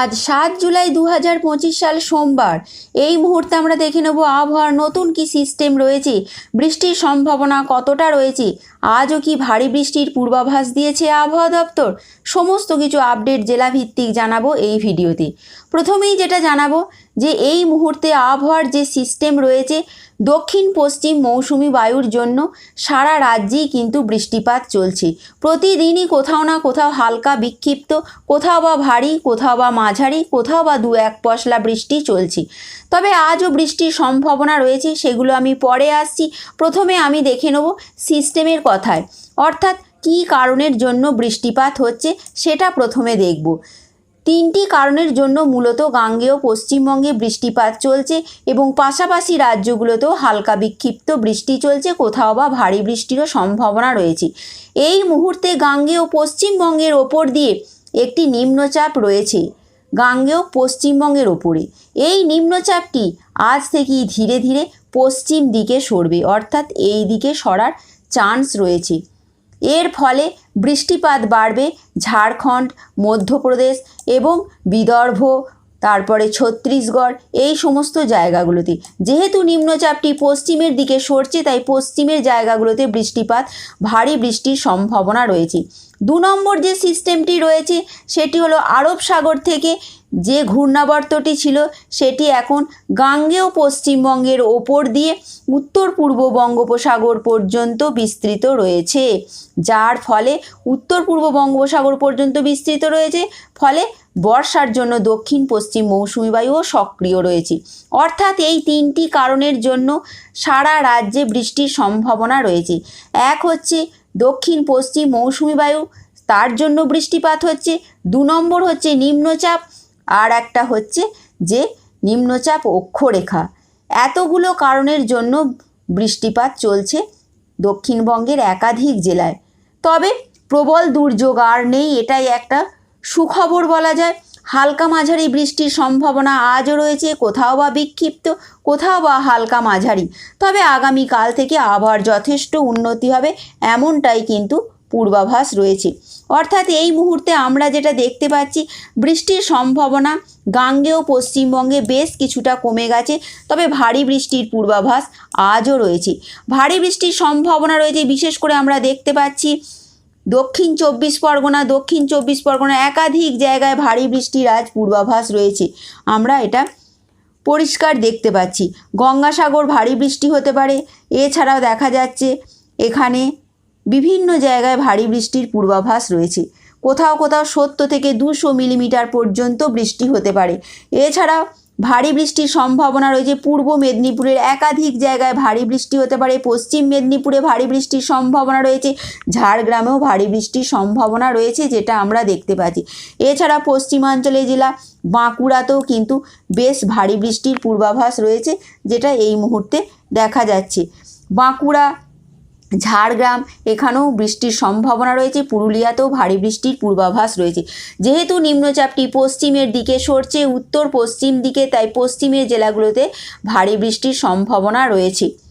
আজ সাত জুলাই দু হাজার পঁচিশ সাল সোমবার। এই মুহূর্তে আমরা দেখে নেব আবহাওয়ার নতুন কি সিস্টেম রয়েছে, বৃষ্টির সম্ভাবনা কতটা রয়েছে, আজও কি ভারী বৃষ্টির পূর্বাভাস দিয়েছে আবহাওয়া দপ্তর? সমস্ত কিছু আপডেট জেলাভিত্তিক জানাব এই ভিডিওতে। প্রথমেই যেটা জানাব যে এই মুহূর্তে আবহাওয়ার যে সিস্টেম রয়েছে দক্ষিণ পশ্চিম মৌসুমি বায়ুর জন্য সারা রাজ্যেই কিন্তু বৃষ্টিপাত চলছে। প্রতিদিনই কোথাও না কোথাও হালকা বিক্ষিপ্ত, কোথাও বা ভারী, কোথাও বা মাঝারি, কোথাও বা দু এক পশলা বৃষ্টি চলছে। তবে আজও বৃষ্টির সম্ভাবনা রয়েছে, সেগুলো আমি পরে আসছি। প্রথমে আমি দেখে নেব সিস্টেমের কথায়। অর্থাৎ কী কারণের জন্য বৃষ্টিপাত হচ্ছে, সেটা প্রথমে দেখব। তিনটি কারণের জন্য মূলত গাঙ্গেয় পশ্চিমবঙ্গে বৃষ্টিপাত চলছে এবং পাশাপাশি রাজ্যগুলোতেও হালকা বিক্ষিপ্ত বৃষ্টি চলছে, কোথাও বা ভারী বৃষ্টিরও সম্ভাবনা রয়েছে। এই মুহূর্তে গাঙ্গেয় পশ্চিমবঙ্গের ওপর দিয়ে একটি নিম্নচাপ রয়েছে, গাঙ্গেয় পশ্চিমবঙ্গের ওপরে। এই নিম্নচাপটি আজ থেকেই ধীরে ধীরে পশ্চিম দিকে সরবে, অর্থাৎ এই দিকে সরার চান্স রয়েছে। এর ফলে বৃষ্টিপাত বাড়বে ঝাড়খণ্ড, মধ্যপ্রদেশ এবং বিদর্ভ, তারপরে ছত্তিশগড়, এই সমস্ত জায়গাগুলোতে। যেহেতু নিম্নচাপটি পশ্চিমের দিকে সরছে, তাই পশ্চিমের জায়গাগুলোতে বৃষ্টিপাত, ভারী বৃষ্টির সম্ভাবনা রয়েছে। দু নম্বর যে সিস্টেমটি রয়েছে, সেটি হলো আরব সাগর থেকে যে ঘূর্ণাবর্তটি ছিল, সেটি এখন গাঙ্গেয় পশ্চিমবঙ্গের ওপর দিয়ে উত্তর পূর্ব বঙ্গোপসাগর পর্যন্ত বিস্তৃত রয়েছে। যার ফলে উত্তর পূর্ব বঙ্গোপসাগর পর্যন্ত বিস্তৃত রয়েছে, ফলে বর্ষার জন্য দক্ষিণ, পশ্চিম মৌসুমি বায়ুও সক্রিয় রয়েছে। অর্থাৎ এই তিনটি কারণের জন্য সারা রাজ্যে বৃষ্টির সম্ভাবনা রয়েছে। এক হচ্ছে দক্ষিণ, পশ্চিম, মৌসুমি বায়ু, তার জন্য বৃষ্টিপাত হচ্ছে, দু নম্বর হচ্ছে নিম্নচাপ, আর একটা হচ্ছে যে নিম্নচাপ অক্ষরেখা। এতগুলো কারণের জন্য বৃষ্টিপাত চলছে দক্ষিণবঙ্গের একাধিক জেলায়। তবে প্রবল দুর্যোগ আর নেই, এটাই একটা সুখবর বলা যায়। হালকা মাঝারি বৃষ্টির সম্ভাবনা আজও রয়েছে। কোথাও বা বিক্ষিপ্ত, কোথাও বা হালকা মাঝারি। তবে আগামীকাল থেকে আবহাওয়ার যথেষ্ট উন্নতি হবে, এমনটাই কিন্তু পূর্বাভাস রয়েছে। অর্থাৎ এই মুহূর্তে আমরা যেটা দেখতে পাচ্ছি, বৃষ্টির সম্ভাবনা গাঙ্গেয় পশ্চিমবঙ্গে বেশ কিছুটা কমে গেছে, তবে ভারী বৃষ্টির পূর্বাভাস আজও রয়েছে। ভারী বৃষ্টির সম্ভাবনা রয়েছে, বিশেষ করে আমরা দেখতে পাচ্ছি দক্ষিণ চব্বিশ পরগনা, দক্ষিণ চব্বিশ পরগনা একাধিক জায়গায় ভারী বৃষ্টির আজ পূর্বাভাস রয়েছে। আমরা এটা পরিষ্কার দেখতে পাচ্ছি। গঙ্গাসাগর ভারী বৃষ্টি হতে পারে, এছাড়াও দেখা যাচ্ছে এখানে বিভিন্ন জায়গায় ভারী বৃষ্টির পূর্বাভাস রয়েছে। কোথাও কোথাও সত্তর থেকে দুশো মিলিমিটার পর্যন্ত বৃষ্টি হতে পারে। এছাড়া ভারী বৃষ্টির সম্ভাবনা রয়েছে পূর্ব মেদিনীপুরের একাধিক জায়গায় ভারী বৃষ্টি হতে পারে। পশ্চিম মেদিনীপুরে ভারী বৃষ্টির সম্ভাবনা রয়েছে। ঝাড়গ্রামেও ভারী বৃষ্টির সম্ভাবনা রয়েছে যেটা আমরা দেখতে পাচ্ছি। এছাড়া পশ্চিমাঞ্চলে জেলা বাঁকুড়াতেও কিন্তু বেশ ভারী বৃষ্টির পূর্বাভাস রয়েছে যেটা এই মুহূর্তে দেখা যাচ্ছে। বাঁকুড়া ঝাড়গ্রাম, এখানেও বৃষ্টির সম্ভাবনা রয়েছে, পুরুলিয়াতেও ভারী বৃষ্টির পূর্বাভাস রয়েছে। যেহেতু নিম্নচাপটি পশ্চিমের দিকে সরছে উত্তর পশ্চিম দিকে, তাই পশ্চিমের জেলাগুলোতে ভারী বৃষ্টির সম্ভাবনা রয়েছে।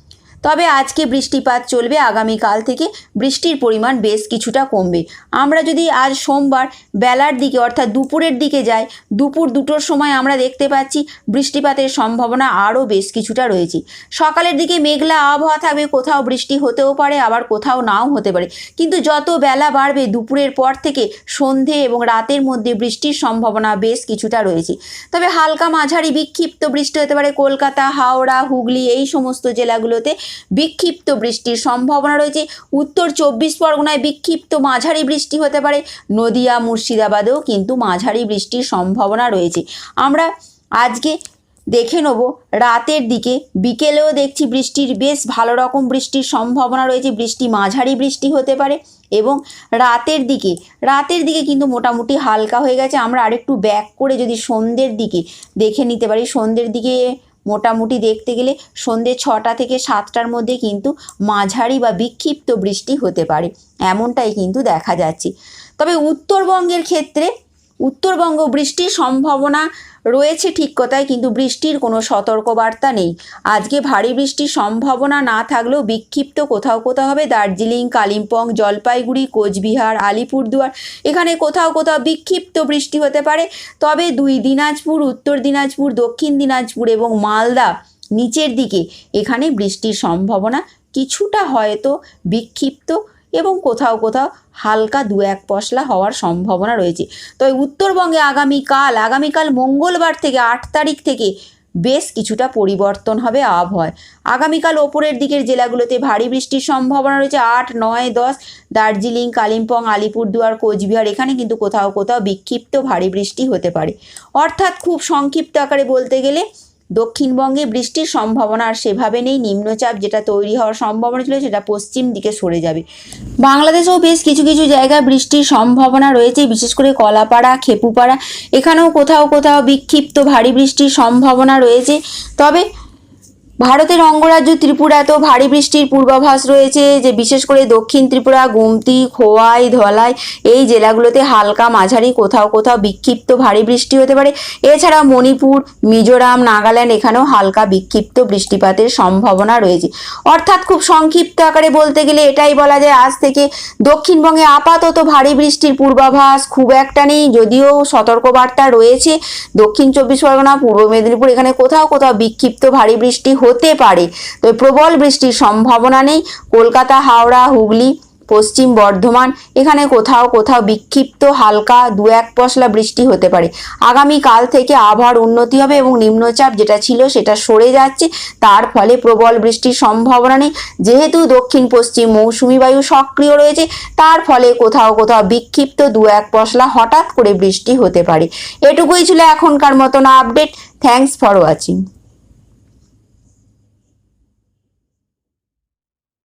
তবে আজকে বৃষ্টিপাত চলবে, আগামীকাল থেকে বৃষ্টির পরিমাণ বেশ কিছুটা কমবে। আমরা যদি আজ সোমবার বেলার দিকে অর্থাৎ দুপুরের দিকে যাই, দুপুর দুটোর সময় আমরা দেখতে পাচ্ছি বৃষ্টিপাতের সম্ভাবনা আরও বেশ কিছুটা রয়েছে। সকালের দিকে মেঘলা আবহাওয়া থাকবে, কোথাও বৃষ্টি হতেও পারে, আবার কোথাও নাও হতে পারে। কিন্তু যত বেলা বাড়বে, দুপুরের পর থেকে সন্ধে এবং রাতের মধ্যে বৃষ্টির সম্ভাবনা বেশ কিছুটা রয়েছে। তবে হালকা মাঝারি বিক্ষিপ্ত বৃষ্টি হতে পারে কলকাতা, হাওড়া, হুগলি এই সমস্ত জেলাগুলোতে। বিক্ষিপ্ত বৃষ্টির সম্ভাবনা রয়েছে। উত্তর চব্বিশ পরগনায় বিক্ষিপ্ত মাঝারি বৃষ্টি হতে পারে। নদিয়া, মুর্শিদাবাদেও কিন্তু মাঝারি বৃষ্টির সম্ভাবনা রয়েছে। আমরা আজকে দেখে নেব, রাতের দিকে বিকেলেও দেখছি বৃষ্টির বেশ ভালো রকম বৃষ্টির সম্ভাবনা রয়েছে। বৃষ্টি মাঝারি বৃষ্টি হতে পারে এবং রাতের দিকে রাতের দিকে কিন্তু মোটামুটি হালকা হয়ে গেছে। আমরা আরেকটু ব্যাক করে যদি সন্ধ্যের দিকে দেখে নিতে পারি। সন্ধ্যের দিকে মোটামুটি দেখতে গেলে সন্ধ্যে ছটা থেকে সাতটার মধ্যে কিন্তু মাঝারি বা বিক্ষিপ্ত বৃষ্টি হতে পারে। এমনটাই কিন্তু দেখা যাচ্ছে। তবে উত্তরবঙ্গের ক্ষেত্রে উত্তরবঙ্গ বৃষ্টির সম্ভাবনা রয়েছে ঠিক কথায় কিন্তু বৃষ্টির কোনো সতর্কবার্তা নেই। আজকে ভারী বৃষ্টির সম্ভাবনা না থাকলেও বিক্ষিপ্ত কোথাও কোথাও হবে। দার্জিলিং, কালিম্পং, জলপাইগুড়ি, কোচবিহার, আলিপুরদুয়ার, এখানে কোথাও কোথাও বিক্ষিপ্ত বৃষ্টি হতে পারে। তবে দুই দিনাজপুর, উত্তর দিনাজপুর, দক্ষিণ দিনাজপুর এবং মালদা নিচের দিকে এখানে বৃষ্টির সম্ভাবনা কিছুটা হয়তো বিক্ষিপ্ত এবং কোথাও কোথাও হালকা দু এক পশলা হওয়ার সম্ভাবনা রয়েছে। তবে উত্তরবঙ্গে আগামীকাল আগামীকাল মঙ্গলবার থেকে আট তারিখ থেকে বেশ কিছুটা পরিবর্তন হবে আবহাওয়ায়। আগামীকাল ওপরের দিকের জেলাগুলোতে ভারী বৃষ্টির সম্ভাবনা রয়েছে। আট, নয়, দশ, দার্জিলিং, কালিম্পং, আলিপুরদুয়ার, কোচবিহার, এখানে কিন্তু কোথাও কোথাও বিক্ষিপ্ত ভারী বৃষ্টি হতে পারে। অর্থাৎ খুব সংক্ষিপ্ত আকারে বলতে গেলে দক্ষিণবঙ্গে বৃষ্টির সম্ভাবনা আর সেভাবে নেই, নিম্নচাপ যেটা তৈরি হওয়ার সম্ভাবনা ছিল সেটা পশ্চিম দিকে সরে যাবে। বাংলাদেশেও বেশ কিছু কিছু জায়গায় বৃষ্টির সম্ভাবনা রয়েছে, বিশেষ করে কলাপাড়া, খেপুপাড়া, এখানেও কোথাও কোথাও বিক্ষিপ্ত ভারী বৃষ্টির সম্ভাবনা রয়েছে। তবে ভারতের অঙ্গরাজ্য ত্রিপুরাতেও ভারী বৃষ্টির পূর্বাভাস রয়েছে, যে বিশেষ করে দক্ষিণ ত্রিপুরা, গুমতি, খোয়াই, ধলাই, এই জেলাগুলোতে হালকা মাঝারি, কোথাও কোথাও বিক্ষিপ্ত ভারী বৃষ্টি হতে পারে। এছাড়া মণিপুর, মিজোরাম, নাগাল্যান্ড, এখানেও হালকা বিক্ষিপ্ত বৃষ্টিপাতের সম্ভাবনা রয়েছে। অর্থাৎ খুব সংক্ষিপ্ত আকারে বলতে গেলে এটাই বলা যায়, আজ থেকে দক্ষিণবঙ্গে আপাতত ভারী বৃষ্টির পূর্বাভাস খুব একটা নেই, যদিও সতর্কবার্তা রয়েছে। দক্ষিণ চব্বিশ পরগনা, পূর্ব মেদিনীপুর, এখানে কোথাও কোথাও বিক্ষিপ্ত ভারী বৃষ্টি হতে পারে। তবে প্রবল বৃষ্টির সম্ভাবনা নেই। কলকাতা, হাওড়া, হুগলি, পশ্চিম বর্ধমান, এখানে কোথাও কোথাও বিক্ষিপ্ত, হালকা দু এক পশলা বৃষ্টি হতে পারে। আগামী কাল থেকে আবহাওয়ার উন্নতি হবে এবং নিম্নচাপ যেটা ছিল সেটা সরে যাচ্ছে। তার ফলে প্রবল বৃষ্টির সম্ভাবনা নেই। যেহেতু দক্ষিণ পশ্চিম মৌসুমি বায়ু সক্রিয় রয়েছে, তার ফলে কোথাও কোথাও বিক্ষিপ্ত দু এক পশলা হঠাৎ করে বৃষ্টি হতে পারে। এটুকুই ছিল এখনকার মতন আপডেট। Thanks for watching.